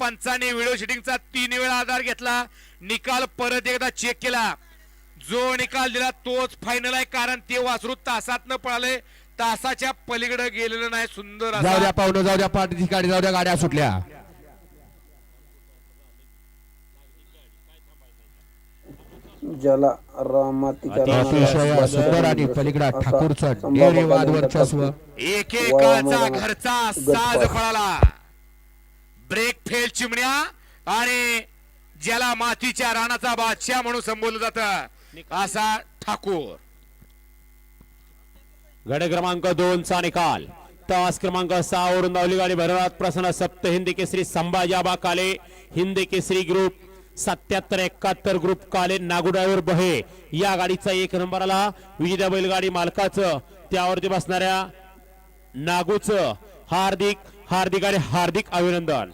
Panchane video शूटिंगचा तीन वेळा आधार घेतला. निकाल परत एकदा चेक केला. जो निकाल दिला तोच फायनल आहे कारण ते वासरू तासात न पळाले. तासाच्या पलीकडे गेलेलं नाही सुंदर जाऊ द्या पाहुणं जाऊ द्या पाठीची गाडी जाऊ द्या गाड्या सुटल्या. ज्याला अतिशय सुंदर आणि पलीकडा ठाकूरचं डेरेवाद वर्चस्व एकेकाचा घरचा. साज पळाला. ब्रेक फेल चिमण्या आणि ज्याला मातीच्या रानाचा बादशाह म्हणून संबोधलं जात असा ठाकूर. गड क्रमांक दोन चा निकाल. तास क्रमांक सहा वरून धावली गाडी भरत प्रसन्न सप्त हिंदी केसरी संभाजी आबा काले हिंदी केसरी ग्रुप सत्याहत्तर एकाहत्तर ग्रुप काले नागू ड्रायव्हर बहे. या गाडीचा एक नंबर आला. विजेत्या बैलगाडी मालकाचं त्यावरती बसणाऱ्या नागूचं हार्दिक हार्दिक आणि हार्दिक अभिनंदन.